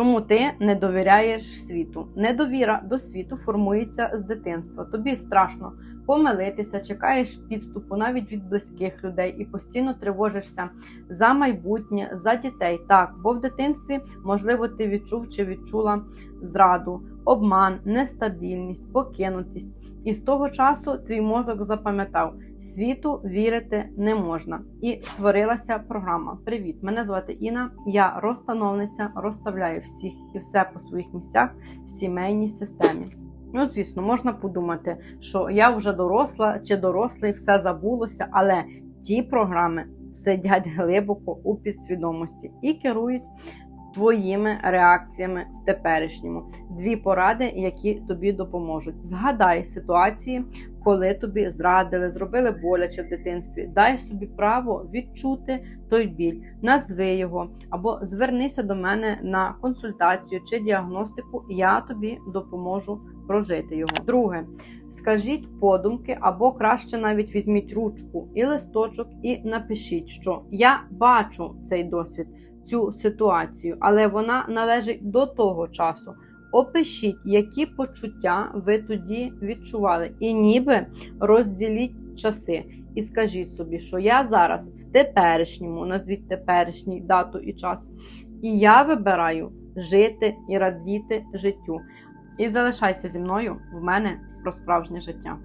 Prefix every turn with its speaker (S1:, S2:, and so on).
S1: Чому ти не довіряєш світу? Недовіра до світу формується з дитинства. Тобі страшно помилитися, чекаєш підступу навіть від близьких людей і постійно тривожишся за майбутнє, за дітей. Так, бо в дитинстві, можливо, ти відчув чи відчула зраду, обман, нестабільність, покинутість. І з того часу твій мозок запам'ятав, світу вірити не можна. І створилася програма. Привіт! Мене звати Інна. Я розстановниця, розставляю всіх і все по своїх місцях в сімейній системі. Ну, звісно, можна подумати, що я вже доросла чи дорослий, все забулося, але ті програми сидять глибоко у підсвідомості і керують твоїми реакціями в теперішньому. Дві поради, які тобі допоможуть. Згадай ситуації, коли тобі зрадили, зробили боляче в дитинстві. Дай собі право відчути той біль, назви його або звернися до мене на консультацію чи діагностику. Я тобі допоможу прожити його. Друге, скажіть подумки, або краще навіть візьміть ручку і листочок, і напишіть, що я бачу цей досвід, цю ситуацію, але вона належить до того часу. Опишіть, які почуття ви тоді відчували, і ніби розділіть часи. І скажіть собі, що я зараз в теперішньому, назвіть теперішній дату і час, і я вибираю жити і радіти життю. І залишайся зі мною в мене про справжнє життя.